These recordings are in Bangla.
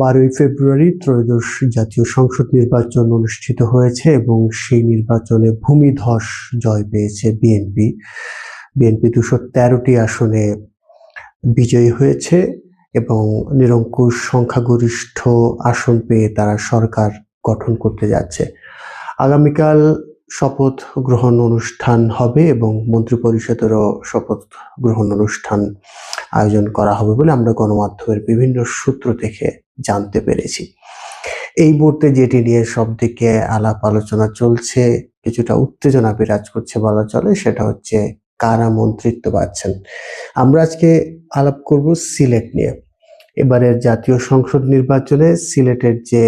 বারোই ফেব্রুয়ারি ত্রয়োদশ জাতীয় সংসদ নির্বাচন অনুষ্ঠিত হয়েছে এবং সেই নির্বাচনে ভূমিধস জয় পেয়েছে বিএনপি। বিএনপি দুশো তেরোটি আসনে বিজয়ী হয়েছে এবং নিরঙ্কুশ সংখ্যাগরিষ্ঠ আসন পেয়ে তারা সরকার গঠন করতে যাচ্ছে। আগামীকাল শপথ গ্রহণ অনুষ্ঠান হবে এবং মন্ত্রিপরিষদেরও শপথ গ্রহণ অনুষ্ঠান আয়োজন করা হবে বলে আমরা গণমাধ্যমের বিভিন্ন সূত্র থেকে জানতে পেরেছি। এই মুহূর্তে যেটি নিয়ে সব দিকে আলাপ আলোচনা চলছে, কিছুটা উত্তেজনা বিরাজ করছে বলা চলে, সেটা হচ্ছে কারা মন্ত্রিত্ব পাচ্ছেন। আমরা আজকে আলাপ করব সিলেট নিয়ে। এবারের জাতীয় সংসদ নির্বাচনে সিলেটের যে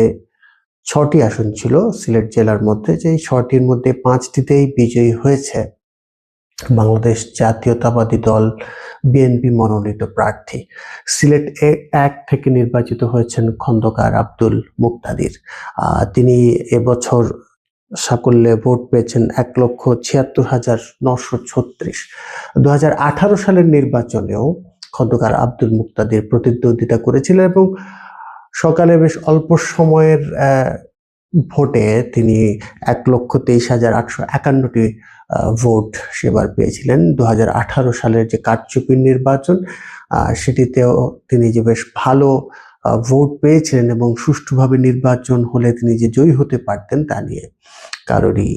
ছটি আসন ছিল সিলেট জেলার মধ্যে যে ছটির মধ্যে পাঁচটিতেই বিজয়ী হয়েছে বাংলাদেশ জাতীয়তাবাদী দল বিএনপি মনোনীত প্রার্থী। সিলেট এক থেকে নির্বাচিত হয়েছেন খন্দকার আব্দুল মুক্তাদির। তিনি এবছর সাকল্যে ভোট পেয়েছেন এক লক্ষ ছিয়াত্তর হাজার নশো ছত্রিশ। দু সালের নির্বাচনেও খন্দকার আব্দুল মুক্তাদির প্রতিদ্বন্দ্বিতা করেছিলেন এবং সকালে বেশ অল্প সময়ের ভোটে তিনি এক লক্ষ তেইশ হাজার আটশো একান্নটি ভোট সেবার পেয়েছিলেন। দু সালের যে কারচুপির নির্বাচন সেটিতেও তিনি যে বেশ ভালো ভোট পেয়েছিলেন এবং সুষ্ঠুভাবে নির্বাচন হলে তিনি যে জয়ী হতে পারতেন তা নিয়ে কারোরই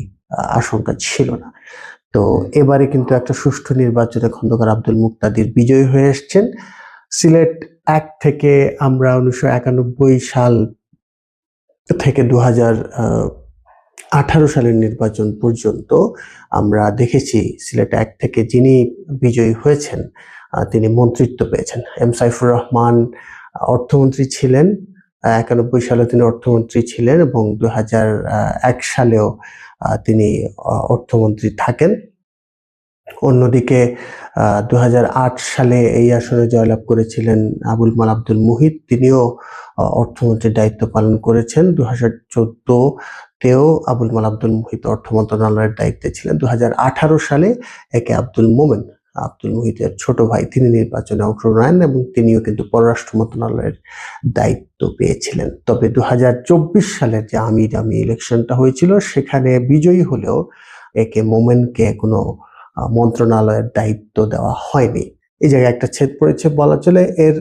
আশঙ্কা ছিল না। তো এবারে কিন্তু একটা সুষ্ঠু নির্বাচনে খন্দকার আব্দুল মুক্তাদির বিজয়ী হয়ে এসছেন। সিলেট এক থেকে আমরা উনিশশো একানব্বই সাল থেকে দু হাজার আঠারো সালের নির্বাচন পর্যন্ত আমরা দেখেছি সিলেট এক থেকে যিনি বিজয়ী হয়েছেন তিনি মন্ত্রিত্ব পেয়েছেন। এম সাইফুর রহমান অর্থমন্ত্রী ছিলেন একানব্বই সালে তিনি অর্থমন্ত্রী ছিলেন এবং দু এক সালেও তিনি অর্থমন্ত্রী থাকেন। অন্যদিকে দু হাজার আট সালে এই আসনে জয়লাভ করেছিলেন আবুল মাল আব্দুল মুহিত। তিনিও অর্থমন্ত্রীর দায়িত্ব পালন করেছেন। দু হাজার তেও আবুল মাল আব্দুল মুহিত অর্থ মন্ত্রণালয়ের দায়িত্বে ছিলেন। দুহাজার আঠারো সালে একে আব্দুল মোমেন, আব্দুল মুহিতের ছোট ভাই, তিনি নির্বাচনে অংশ নেন এবং তিনিও কিন্তু পররাষ্ট্র মন্ত্রণালয়ের দায়িত্ব পেয়েছিলেন। তবে দু হাজার চব্বিশ সালের যে আমির আমি ইলেকশনটা হয়েছিল, সেখানে বিজয়ী হলেও একে মোমেনকে কোনো মন্ত্রণালয়ের দায়িত্ব দেওয়া হয়নি। এই জায়গায় একটা ছেদ পড়েছে বলা চলে। এর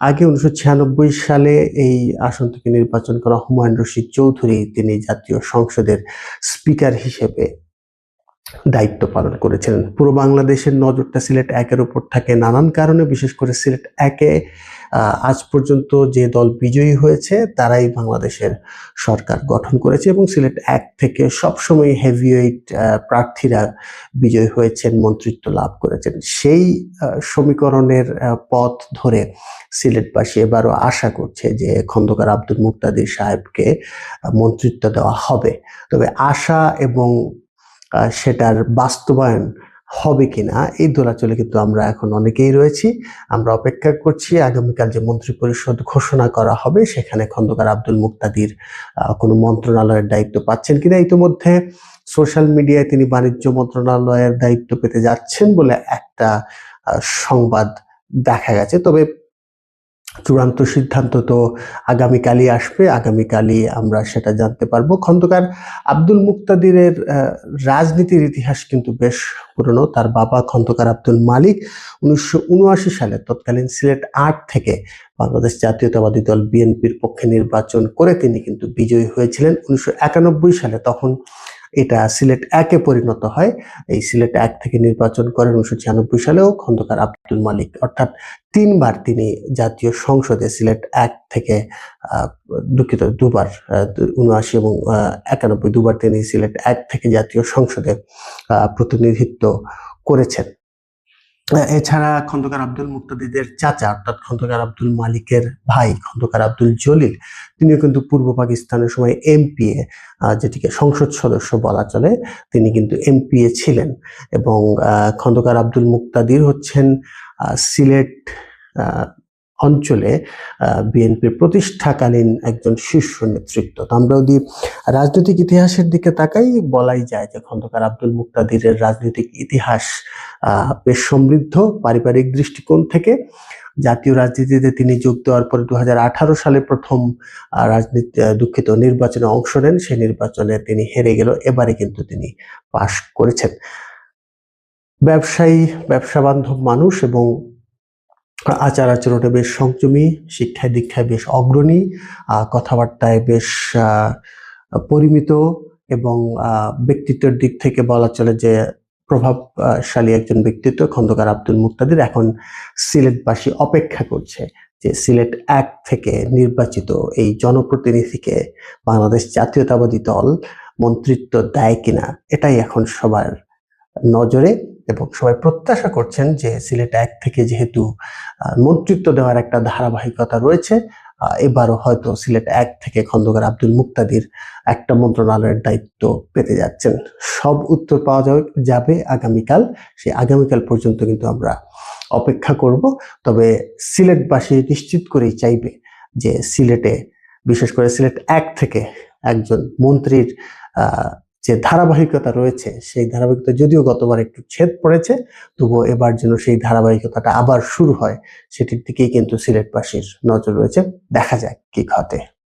আগে উনিশশো ছিয়ানব্বই সালে এই আসন থেকে নির্বাচন করা হুমায়ুন রশিদ চৌধুরী, তিনি জাতীয় সংসদের স্পিকার হিসেবে দায়িত্ব পালন করেছিলেন। পুরো বাংলাদেশের নজরটা সিলেট একের উপর থাকে নানান কারণে, বিশেষ করে সিলেট একে আজ পর্যন্ত যে দল বিজয়ী হয়েছে, তারাই বাংলাদেশের সরকার গঠন করেছে এবং সিলেট এক থেকে সবসময় হেভিওয়েট প্রার্থীরা বিজয়ী হয়েছেন, মন্ত্রিত্ব লাভ করেছেন। সেই সমীকরণের পথ ধরে সিলেটবাসী এবারও আশা করছে যে খন্দকার আব্দুল মুক্তাদির সাহেবকে মন্ত্রিত্ব দেওয়া হবে। তবে আশা এবং সেটার বাস্তবায়ন হবে কিনা, এই দোলাচলে কিন্তু আমরা এখন অনেকেই রয়েছি। আমরা অপেক্ষা করছি, আগামীকাল যে মন্ত্রী পরিষদ ঘোষণা করা হবে, সেখানে খন্দকার আব্দুল মুক্তাদির কোনো মন্ত্রণালয়ের দায়িত্ব পাচ্ছেন কিনা ইতিমধ্যে। সোশ্যাল মিডিয়ায় তিনি বাণিজ্য মন্ত্রণালয়ের দায়িত্ব পেতে যাচ্ছেন বলে একটা সংবাদ দেখা গেছে। তবে চূড়ান্ত সিদ্ধান্ত তো আগামীকালই আসবে, আগামীকালই আমরা সেটা জানতে পারব। খন্দকার আব্দুল মুক্তাদিরের রাজনীতির ইতিহাস কিন্তু বেশ পুরনো। তার বাবা খন্দকার আব্দুল মালিক উনিশশো উনআশি সালে তৎকালীন সিলেট আট থেকে বাংলাদেশ জাতীয়তাবাদী দল বিএনপির পক্ষে নির্বাচন করে তিনি কিন্তু বিজয়ী হয়েছিলেন। উনিশশো একানব্বই সালে তখন এটা সিলেট একে পরিণত হয়। এই সিলেট এক থেকে নির্বাচন করেন উনিশশো ছিয়ানব্বই সালেও খন্দকার আব্দুল মালিক। অর্থাৎ তিনবার তিনি জাতীয় সংসদে সিলেট এক থেকে দুঃখিত, দুবার উনআশি এবং একানব্বই, দুবার তিনি সিলেট এক থেকে জাতীয় সংসদে প্রতিনিধিত্ব করেছেন। এছাড়া খন্দকার আব্দুল মুক্তাদিদের চাচা অর্থাৎ খন্দকার আব্দুল মালিকের ভাই খন্দকার আব্দুল জলিল, তিনিও কিন্তু পূর্ব পাকিস্তানের সময় এমপিএ যেটিকে সংসদ সদস্য বলা চলে, তিনি কিন্তু এমপিএ ছিলেন এবং খন্দকার আব্দুল মুক্তাদির হচ্ছেন সিলেট অঞ্চলে বিএনপির প্রতিষ্ঠাকালীন একজন শীর্ষ নেতৃত্ব। তো আমরা যদি রাজনৈতিক ইতিহাসের দিকে তাকাই, বলাই যায় যে খন্দকার আব্দুল মুক্তাদিরের রাজনৈতিক ইতিহাস বেশ সমৃদ্ধ পারিবারিক দৃষ্টিকোণ থেকে। জাতীয় রাজনীতিতে তিনি যোগ দেওয়ার পরে দু হাজার আঠারো সালে প্রথম রাজনীতি দুঃখিত নির্বাচনে অংশ নেন। সেই নির্বাচনে তিনি হেরে গেল। এবারে কিন্তু তিনি পাশ করেছেন। ব্যবসায়ী, ব্যবসা বান্ধব মানুষ এবং আচার আচরণে বেশ সংযমী, শিক্ষায় দীক্ষায় বেশ অগ্রণী কথাবার্তায় বেশ পরিমিত এবং ব্যক্তিত্বের দিক থেকে বলা চলে যে প্রভাবশালী একজন ব্যক্তিত্ব খন্দকার আব্দুল মুক্তাদির এখন সিলেটবাসী অপেক্ষা করছে যে সিলেট এক থেকে নির্বাচিত এই জনপ্রতিনিধিকে বাংলাদেশ জাতীয়তাবাদী দল মন্ত্রিত্ব দেয় কিনা, এটাই এখন সবার নজরে এবং সবাই প্রত্যাশা করছেন যে সিলেট এক থেকে যেহেতু মন্ত্রিত্ব দেওয়ার একটা ধারাবাহিকতা রয়েছে। এবারও হয়তো সিলেট এক থেকে খন্দকার আব্দুল মুক্তাদির একটা মন্ত্রণালয়ের দায়িত্ব পেতে যাচ্ছেন। সব উত্তর পাওয়া যাবে আগামীকাল। সেই আগামীকাল পর্যন্ত কিন্তু আমরা অপেক্ষা করব। তবে সিলেটবাসী নিশ্চিত করেই চাইবে যে সিলেটে, বিশেষ করে সিলেট এক থেকে একজন মন্ত্রীর যে ধারাবাহিকতা রয়েছে, সেই ধারাবাহিকতা যদিও গতবার একটু ছেদ পড়েছে, তবুও এবার যেন সেই ধারাবাহিকতাটা আবার শুরু হয়, সেটির দিকেই কিন্তু সিলেটবাসীর নজর রয়েছে। দেখা যাক কি ঘটে।